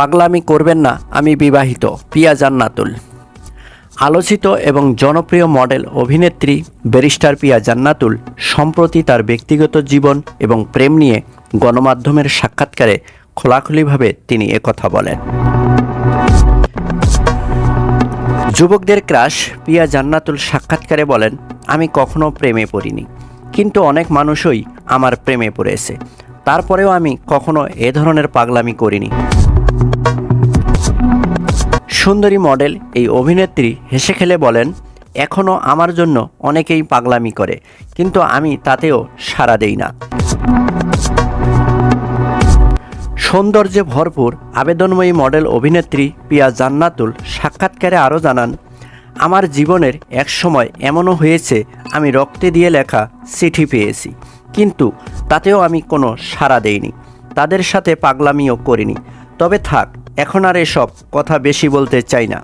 পাগলামি করবেন না, আমি বিবাহিত পিয়া জান্নাতুল। আলোচিত এবং জনপ্রিয় মডেল অভিনেত্রী, ব্যারিস্টার পিয়া জান্নাতুল, সম্প্রতি তার ব্যক্তিগত জীবন এবং প্রেম নিয়ে গণমাধ্যমের সাক্ষাৎকারে খোলাখুলিভাবে তিনি একথা বলেন। যুবকদের ক্রাশ পিয়া জান্নাতুল সাক্ষাৎকারে বলেন, আমি কখনো প্রেমে পড়িনি, কিন্তু অনেক মানুষই আমার প্রেমে পড়েছে। তারপরেও আমি কখনো এ ধরনের পাগলামি করিনি। সুন্দরী মডেল এই অভিনেত্রী হেসে খেলে বলেন এখনও আমার জন্য অনেকেই পাগলামি করে, কিন্তু আমি তাতেও সাড়া দেই না। সৌন্দর্যে ভরপুর আবেদনময়ী মডেল অভিনেত্রী পিয়া জান্নাতুল সাক্ষাৎকারে আরও জানান, আমার জীবনের এক সময় এমনও হয়েছে, আমি রক্তে দিয়ে লেখা চিঠি পেয়েছি, কিন্তু তাতেও আমি কোনো সাড়া দেইনি। তাদের সাথে পাগলামিও করিনি। তবে থাক এখন আর এসব কথা বেশি বলতে চাই না।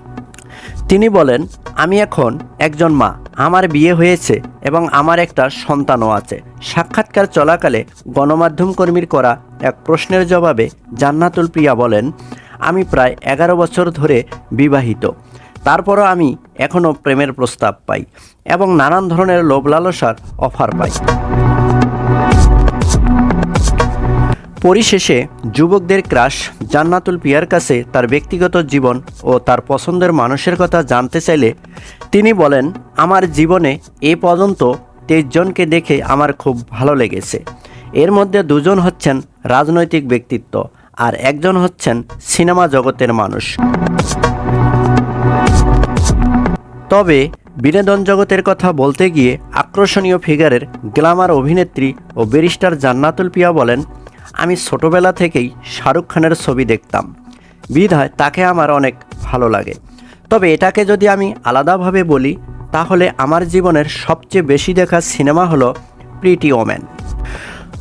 তিনি বলেন, আমি এখন একজন মা, আমার বিয়ে হয়েছে এবং আমার একটা সন্তানও আছে। সাক্ষাৎকার চলাকালে গণমাধ্যম কর্মীর করা এক প্রশ্নের জবাবে জান্নাতুল প্রিয়া বলেন, আমি প্রায় এগারো বছর ধরে বিবাহিত। তারপরও আমি এখনও প্রেমের প্রস্তাব পাই এবং নানান ধরনের লোভ লালসার অফার পাই। পরিশেষে যুবকদের ক্রাশ, জান্নাতুল পিয়ার কাছে তার ব্যক্তিগত জীবন ও তার পছন্দের মানুষের কথা জানতে চাইলে তিনি বলেন, আমার জীবনে এ পর্যন্ত তেইশ জনকে দেখে আমার খুব ভালো লেগেছে। এর মধ্যে দুজন হচ্ছেন রাজনৈতিক ব্যক্তিত্ব আর একজন হচ্ছেন সিনেমা জগতের মানুষ। তবে বিনোদন জগতের কথা বলতে গিয়ে আকর্ষণীয় ফিগারের গ্ল্যামার অভিনেত্রী ও ব্যারিস্টার জান্নাতুল পিয়া বলেন আমি ছোটবেলা থেকেই শাহরুখ খানের ছবি দেখতাম। বিধায় তাকে আমার অনেক ভালো লাগে। তবে এটাকে যদি আমি আলাদাভাবে বলি, তাহলে আমার জীবনের সবচেয়ে বেশি দেখা সিনেমা হলো প্রিটি ওম্যান।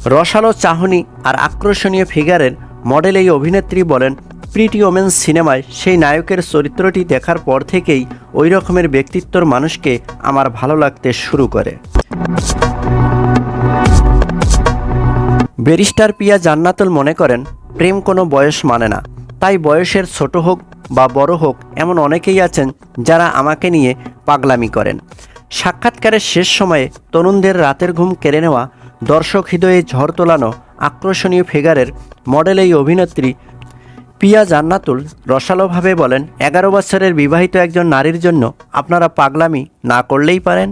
রসালো চাহনি আর আকর্ষণীয় ফিগারের মডেল এই অভিনেত্রী বলেন, প্রিটি ওমেন সিনেমায় সেই নায়কের চরিত্রটি দেখার পর থেকেই ওই রকমের ব্যক্তিত্বর মানুষকে আমার ভালো লাগতে শুরু করে। ব্যারিস্টার পিয়া জান্নাতুল মনে করেন, প্রেম কোনো বয়স মানে না। তাই বয়সের ছোট হোক বা বড় হোক, এমন অনেকেই আছেন যারা আমাকে নিয়ে পাগলামি করেন। সাক্ষাৎকারের শেষ সময়ে তরুণদের রাতের ঘুম কেড়ে নেওয়া, দর্শক হৃদয়ে ঝড় তোলানো আকর্ষণীয় ফিগারের মডেল এই অভিনেত্রী পিয়া জান্নাতুল রসালোভাবে বলেন, এগারো বছরের বিবাহিত একজন নারীর জন্য আপনারা পাগলামি না করলেই পারেন।